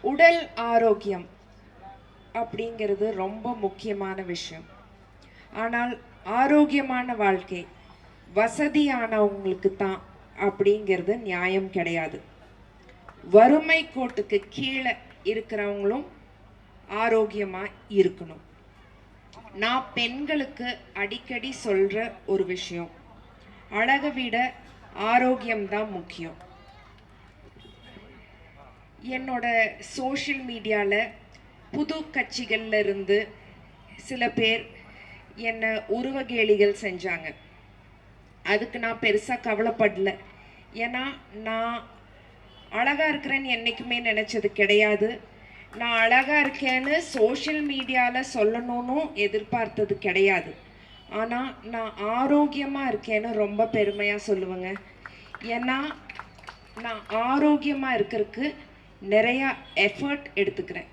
உடல் ஆரோக்கியம் அப்படிங்கிறது ரொம்ப முக்கியமான விஷயம். ஆனால் ஆரோக்கியமான வாழ்க்கை வசதியானவங்களுக்கு தான் அப்படிங்கிறது நியாயம் கிடையாது. வறுமை கோட்டுக்கு கீழே இருக்கிறவங்களும் ஆரோக்கியமாக இருக்கணும். நான் பெண்களுக்கு அடிக்கடி சொல்கிற ஒரு விஷயம் அழகை விட ஆரோக்கியம்தான் முக்கியம். என்னோட சோஷியல் மீடியாவில் புது கட்சிகளில் இருந்து சில பேர் என்னை உருவகேலிகள் செஞ்சாங்க. அதுக்கு நான் பெருசாக கவலைப்படல. ஏன்னா நான் அழகாக இருக்கிறேன்னு என்றைக்குமே நினச்சது கிடையாது. நான் அழகாக இருக்கேன்னு சோஷியல் மீடியாவில் சொல்லணும்னு எதிர்பார்த்தது கிடையாது. ஆனால் நான் ஆரோக்கியமாக இருக்கேன்னு ரொம்ப பெருமையாக சொல்லுவேங்க. ஏன்னா நான் ஆரோக்கியமாக இருக்கிறதுக்கு நிறையா எஃபர்ட் எடுத்துக்கிறேன்.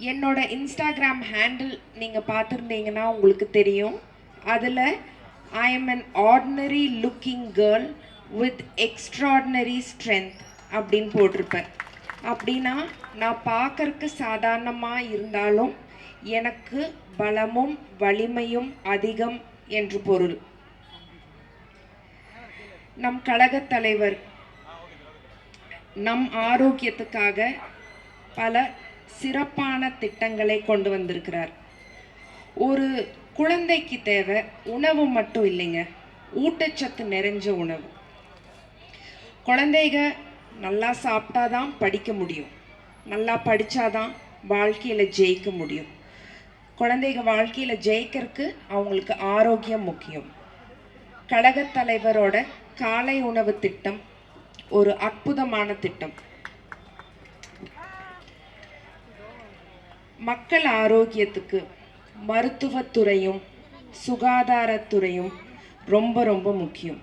என்னோட இன்ஸ்டாகிராம் ஹேண்டில் நீங்கள் பார்த்துருந்தீங்கன்னா உங்களுக்கு தெரியும். அதில் I am an ordinary looking girl with extraordinary strength அப்படின்னு போட்டிருப்பேன். அப்படின்னா நான் பார்க்கறக்கு சாதாரணமாக இருந்தாலும் எனக்கு பலமும் வலிமையும் அதிகம் என்று பொருள். நம் கழகத் தலைவர் நம் ஆரோக்கியத்துக்காக பல சிறப்பான திட்டங்களை கொண்டு வந்திருக்கிறார். ஒரு குழந்தைக்கு தேவை உணவு மட்டும் இல்லைங்க. ஊட்டச்சத்து நிறைஞ்ச உணவு. குழந்தைக நல்லா சாப்பிட்டாதான் படிக்க முடியும். நல்லா படித்தாதான் வாழ்க்கையில் ஜெயிக்க முடியும். குழந்தைங்க வாழ்க்கையில் ஜெயிக்கிறதுக்கு அவங்களுக்கு ஆரோக்கியம் முக்கியம். கழகத் தலைவரோட காலை உணவு திட்டம் ஒரு அற்புதமான திட்டம். மக்கள் ஆரோக்கியத்துக்கு மருத்துவத்துறையும் சுகாதாரத்துறையும் ரொம்ப ரொம்ப முக்கியம்.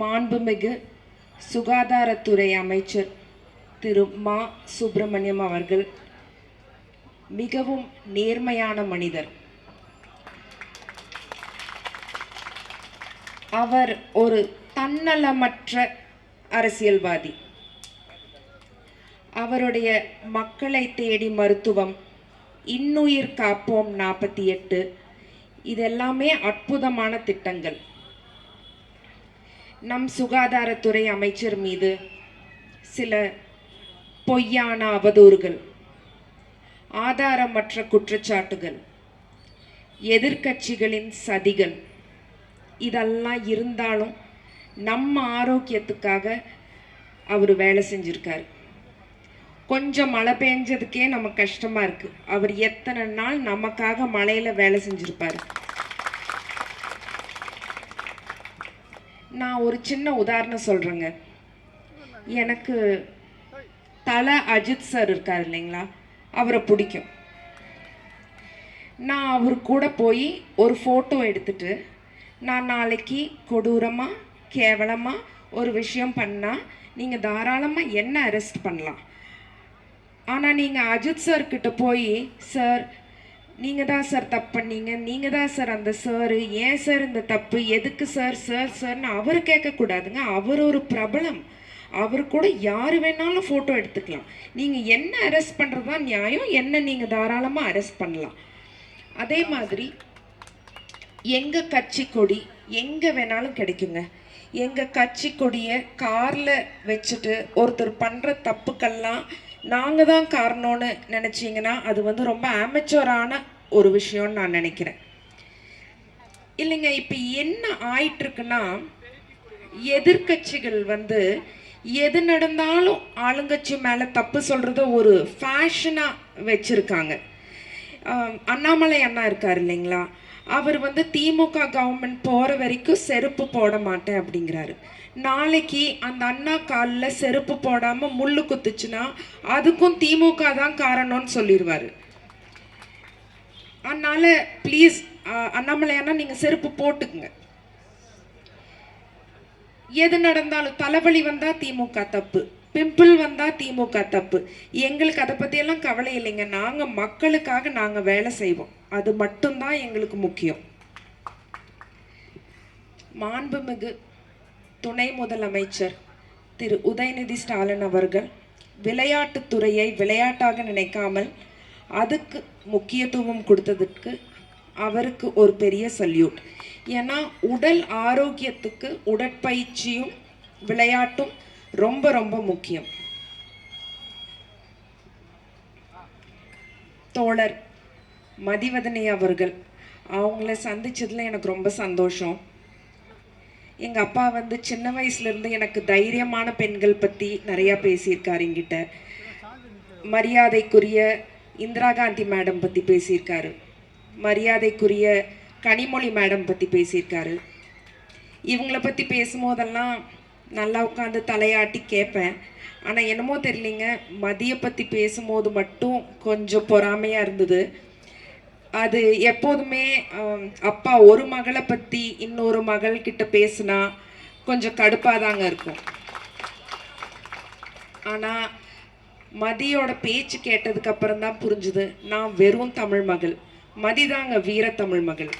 மாண்புமிகு சுகாதாரத்துறை அமைச்சர் திரு. மா. சுப்பிரமணியம் அவர்கள் மிகவும் நேர்மையான மனிதர். அவர் ஒரு தன்னலமற்ற அரசியல்வாதி. அவருடைய மக்களை தேடி மருத்துவம் இன்னுயிர் காப்போம் நாற்பத்தி எட்டு இதெல்லாமே அற்புதமான திட்டங்கள். நம் சுகாதாரத்துறை அமைச்சர் மீது சில பொய்யான அவதூறுகள் ஆதாரமற்ற குற்றச்சாட்டுகள் எதிர்க்கட்சிகளின் சதிகள் இதெல்லாம் இருந்தாலும் நம்ம ஆரோக்கியத்துக்காக அவர் வேலை செஞ்சுருக்காரு. கொஞ்சம் மழை பெஞ்சதுக்கே நமக்கு கஷ்டமாக இருக்குது அவர் எத்தனை நாள் நமக்காக மழையில் வேலை செஞ்சுருப்பார்? நான் ஒரு சின்ன உதாரணம் சொல்கிறேங்க எனக்கு தல அஜித் சார் இருக்கார் இல்லைங்களா? அவரை பிடிக்கும். நான் அவர் கூட போய் ஒரு ஃபோட்டோ எடுத்துட்டு நான் நாளைக்கு கொடூரமாக கேவலமாக ஒரு விஷயம் பண்ணால் நீங்கள் தாராளமாக என்ன அரெஸ்ட் பண்ணலாம்? ஆனால் நீங்கள் அஜித் சார்கிட்ட போய் சார் நீங்கள் தான் சார் தப்பு பண்ணீங்க. நீங்கள் தான் சார் அந்த சார் ஏன் சார் இந்த தப்பு? எதுக்கு சார் சார் சார்னு அவர் கேட்கக்கூடாதுங்க. அவர் ஒரு பிரபலம். அவர் கூட யார் வேணாலும் ஃபோட்டோ எடுத்துக்கலாம். நீங்கள் என்ன அரெஸ்ட் பண்ணுறது தான் நியாயம். என்ன நீங்கள் தாராளமாக அரெஸ்ட் பண்ணலாம். அதே மாதிரி எங்கள் கட்சி கொடி எங்கே வேணாலும் கிடைக்குங்க. எங்கள் கட்சி கொடியை காரில் வச்சுட்டு ஒருத்தர் பண்ணுற தப்புக்கெல்லாம் நாங்கள் தான் காரணம்னு நினச்சிங்கன்னா அது வந்து ரொம்ப ஆமச்சோரான ஒரு விஷயம்னு நான் நினைக்கிறேன். இல்லைங்க இப்போ என்ன ஆயிட்டுருக்குன்னா எதிர்கட்சிகள் எதிர்க்கட்சிகள் வந்து எது நடந்தாலும் ஆளுங்கட்சி மேலே தப்பு சொல்கிறத ஒரு ஃபேஷனாக வச்சுருக்காங்க. அண்ணாமலை அண்ணா இருக்கார் இல்லைங்களா? அவர் வந்து திமுக கவர்மெண்ட் போகிற வரைக்கும் செருப்பு போட மாட்டேன் அப்படிங்கிறாரு. நாளைக்கு அந்த அண்ணா காலில் செருப்பு போடாமல் முள்ளு குத்துச்சுன்னா அதுக்கும் திமுக தான் காரணம்னு சொல்லிடுவார் அதனால் ப்ளீஸ் அண்ணாமலை அண்ணா நீங்கள் செருப்பு போட்டுக்குங்க. எது நடந்தாலும் தலைவலி வந்தால் திமுக தப்பு. பிம்பிள் வந்தால் திமுக தப்பு. எங்களுக்கு அதை பற்றியெல்லாம் கவலை இல்லைங்க. நாங்கள் மக்களுக்காக நாங்கள் வேலை செய்வோம். அது மட்டும்தான் எங்களுக்கு முக்கியம். மாண்புமிகு துணை முதலமைச்சர் திரு உதயநிதி ஸ்டாலின் அவர்கள் விளையாட்டுத்துறையை விளையாட்டாக நினைக்காமல் அதுக்கு முக்கியத்துவம் கொடுத்ததுக்கு அவருக்கு ஒரு பெரிய சல்யூட் ஏன்னா உடல் ஆரோக்கியத்துக்கு உடற்பயிற்சியும் விளையாட்டும் ரொம்ப ரொம்ப முக்கியம். தோழர் மதிவதனை அவர்கள் அவங்கள சந்திச்சதுல எனக்கு ரொம்ப சந்தோஷம். எங்கள் அப்பா வந்து சின்ன வயசுலேருந்து எனக்கு தைரியமான பெண்கள் பற்றி நிறையா பேசியிருக்காரு என்கிட்ட. மரியாதைக்குரிய இந்திரா காந்தி மேடம் பற்றி பேசியிருக்காரு. மரியாதைக்குரிய கனிமொழி மேடம் பற்றி பேசியிருக்காரு. இவங்கள பற்றி பேசும்போதெல்லாம் நல்லா உட்காந்து தலையாட்டி கேட்பேன். ஆனால் என்னமோ தெரியலிங்க மதியை பற்றி பேசும்போது மட்டும் கொஞ்சம் பொறாமையாக இருந்தது. அது எப்போதுமே அப்பா ஒரு மகளை பற்றி இன்னொரு மகள்கிட்ட பேசுனா கொஞ்சம் கடுப்பாக தாங்க இருக்கும். ஆனால் மதியோட பேச்சு கேட்டதுக்கு அப்புறம் தான் புரிஞ்சுது நான் வெறும் தமிழ் மகள். மதிதாங்க வீர தமிழ் மகள்.